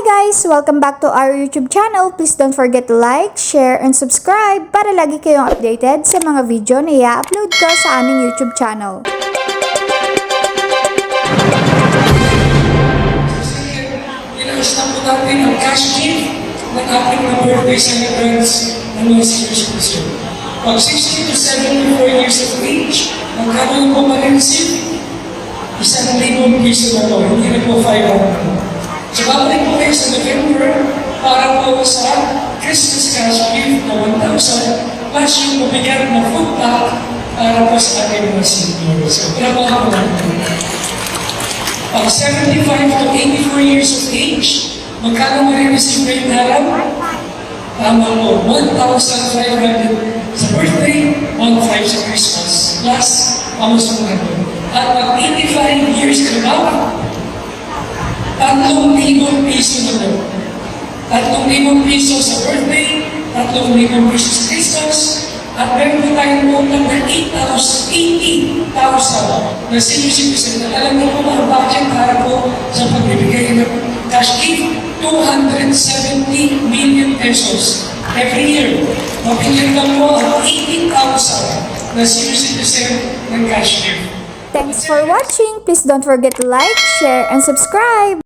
guys! Welcome back to our YouTube channel. Please don't forget to like, share, and subscribe para lagi kayong updated sa mga video na i-upload ko sa aming YouTube channel. Inaisna po natin ang cash gift ng ating mga birthday celebrants ng mga senior citizen. Pag 60 to 74 years of age, magkano yung mag-receive? Isang libong piso na po, hindi na po 500. So babalik po kayo sa November para po sa Christmas cash gift na 1,000 plus yung mabigat na food pack para po sa ating mga senior. So trabaho po natin. Pag 75 to 84 years of age, magkano mo rin receive ngayong araw? Tama po, 1,500 sa birthday, 1,500 sa Christmas, plus pamasungan mo. At pag 85 years ka na, tatlong libong piso na po. Tatlong libong piso sa birthday, tatlong libong piso sa Christmas, at meron po tayong utang na 8,000, 80,000 na citizen na alam niyo po mga budget para po sa pagbibigay ng cash gift, 270 million pesos every year. Lang po ang 80,000 na citizen ng cash gift. Thanks for watching! Please don't forget to like, share, and subscribe!